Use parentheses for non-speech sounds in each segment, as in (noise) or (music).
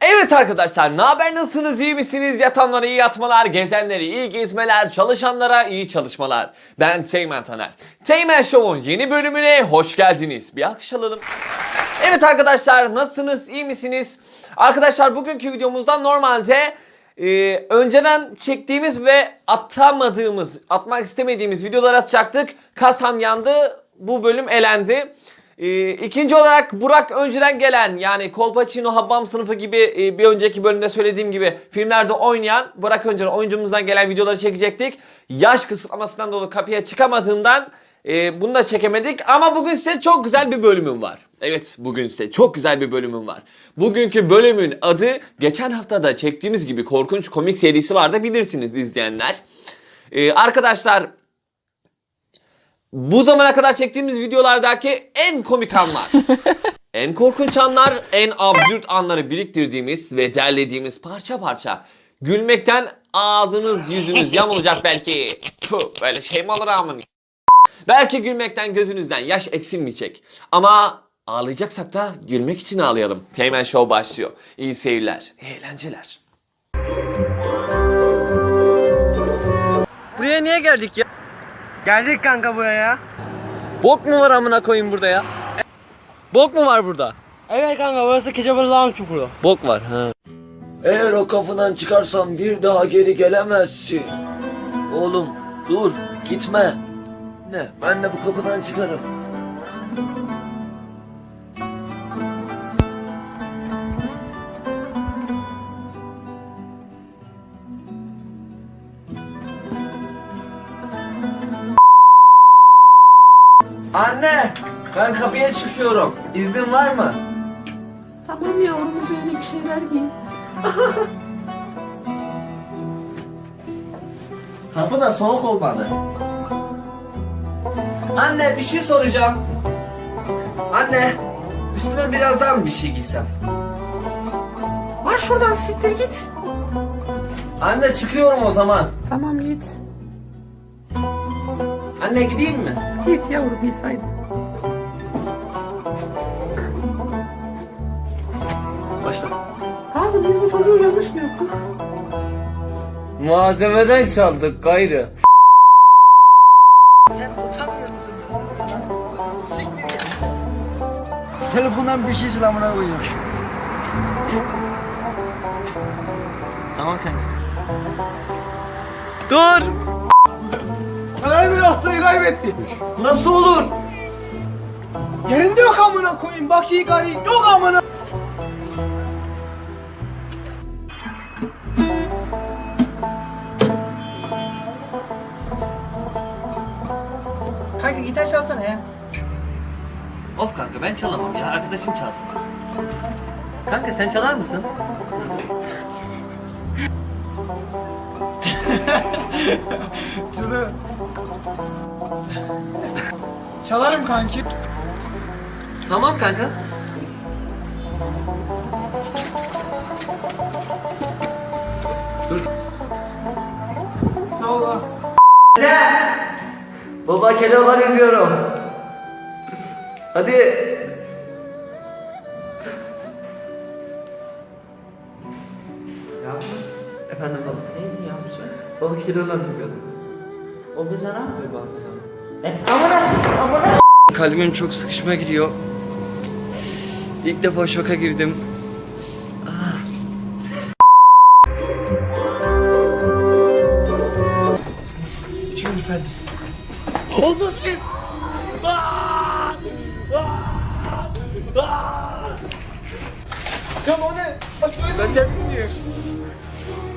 Evet arkadaşlar ne haber nasılsınız iyi misiniz? Yatanlara iyi yatmalar gezenlere iyi gezmeler çalışanlara iyi çalışmalar. Ben Teğmen Taner. Teğmen Show'un yeni bölümüne hoş geldiniz. Bir alkış alalım. Evet arkadaşlar nasılsınız iyi misiniz? Arkadaşlar bugünkü videomuzda normalde e, önceden çektiğimiz ve atamadığımız atmak istemediğimiz videoları atacaktık. Kasam yandı bu bölüm elendi ee, ikinci olarak Burak önceden gelen yani Kolpaçino, Habbam sınıfı gibi e, bir önceki bölümde söylediğim gibi filmlerde oynayan Burak önceden oyuncumuzdan gelen videoları çekecektik. Yaş kısıtlamasından dolayı kapıya çıkamadığımdan e, bunu da çekemedik ama bugün size çok güzel bir bölümüm var. Evet bugün size çok güzel bir bölümüm var. Bugünkü bölümün adı geçen haftada çektiğimiz gibi korkunç komik serisi vardı bilirsiniz izleyenler. Ee, arkadaşlar bu zamana kadar çektiğimiz videolardaki en komik anlar, (laughs) en korkunç anlar, en absürt anları biriktirdiğimiz ve derlediğimiz parça parça gülmekten ağzınız yüzünüz yamulacak belki. Puh, böyle şey mi olur amın? Belki gülmekten gözünüzden yaş eksilmeyecek. Ama ağlayacaksak da gülmek için ağlayalım. Teğmen Show başlıyor. İyi seyirler, eğlenceler. Buraya niye geldik ya? Geldik kanka buraya. Bok mu var amına koyayım burada ya? Bok mu var burada? Evet kanka burası Keçabalı Lağım Çukuru. Bok var. Ha. Eğer o kapıdan çıkarsam bir daha geri gelemezsin. Oğlum dur gitme. Ne ben de bu kapıdan çıkarım. Anne ben kapıya çıkıyorum. İznin var mı? Tamam yavrum üzerine bir şeyler giy. (laughs) Kapı da soğuk olmadı. Anne bir şey soracağım. Anne üstüme birazdan bir şey giysem. Var şuradan siktir git. Anne çıkıyorum o zaman. Tamam git. Anne gideyim mi? Git yavrum git haydi. Başla. Kazım biz bu çocuğu yanlış mı yaptık? Malzemeden çaldık gayrı. Telefondan bir şey selamına koyuyorum. Tamam kanka. Dur! Karay bir hastayı kaybetti. Nasıl olur? Yerinde yok amına koyayım. Bak iyi gari. Yok amına. Kanka gitar çalsana ya. Of kanka ben çalamam ya arkadaşım çalsın. Kanka sen çalar mısın? Çalı. Çalarım kanki. Tamam kanka. Sağ ol. Baba keloğlan izliyorum. Hadi. Efendim baba. Neyse yapmışsın? Baba keloğlan izliyorum. O bize ne yapıyor bak kızım? Kalbim çok sıkışma gidiyor. İlk defa şoka girdim. Can o ne? Bak şöyle ben de bilmiyorum.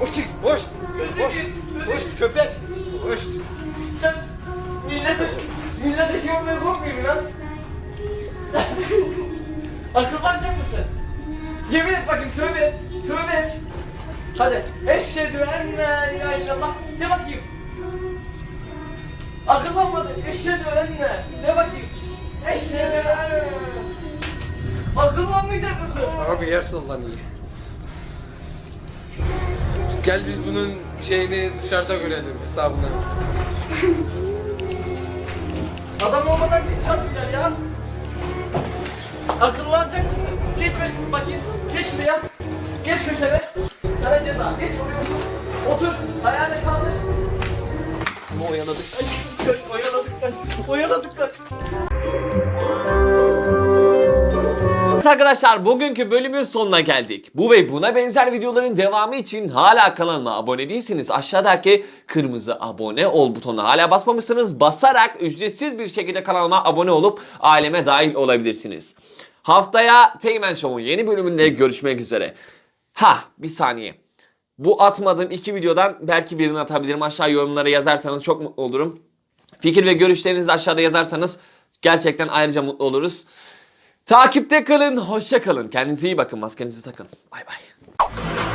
bunu? Her anda kayboldum. Açılmıyor. Sen millete, millete şey yapmaya korkmuyor mu lan? (laughs) Akıllanacak mısın? Yemin et bakayım tövbe et. Tövbe et. Hadi. Eşhedü en la ilahe illallah. De bakayım. Akıllanmadı. Eşhedü en. De bakayım. Eşhedü en Akıllanmayacak mısın? Abi gerçekten iyi. Gel biz bunun şeyini dışarıda görelim hesabını. Adam olmadan geç çarpmayacaksın ya. Akıllanacak mısın? Geç be şimdi bakayım. Geç şuraya. Geç köşede. Sana ceza. Geç oraya otur. Otur. Ayağını kaldır. Bunu oyaladık. Oyaladık. Oyaladık kaç. Evet arkadaşlar bugünkü bölümün sonuna geldik. Bu ve buna benzer videoların devamı için hala kanalıma abone değilseniz aşağıdaki kırmızı abone ol butonuna hala basmamışsınız. Basarak ücretsiz bir şekilde kanalıma abone olup aileme dahil olabilirsiniz. Haftaya Teğmen Show'un yeni bölümünde görüşmek üzere. Ha bir saniye. Bu atmadığım iki videodan belki birini atabilirim. Aşağı yorumlara yazarsanız çok mutlu olurum. Fikir ve görüşlerinizi aşağıda yazarsanız gerçekten ayrıca mutlu oluruz. Takipte kalın, hoşça kalın. Kendinize iyi bakın, maskenizi takın. Bay bay.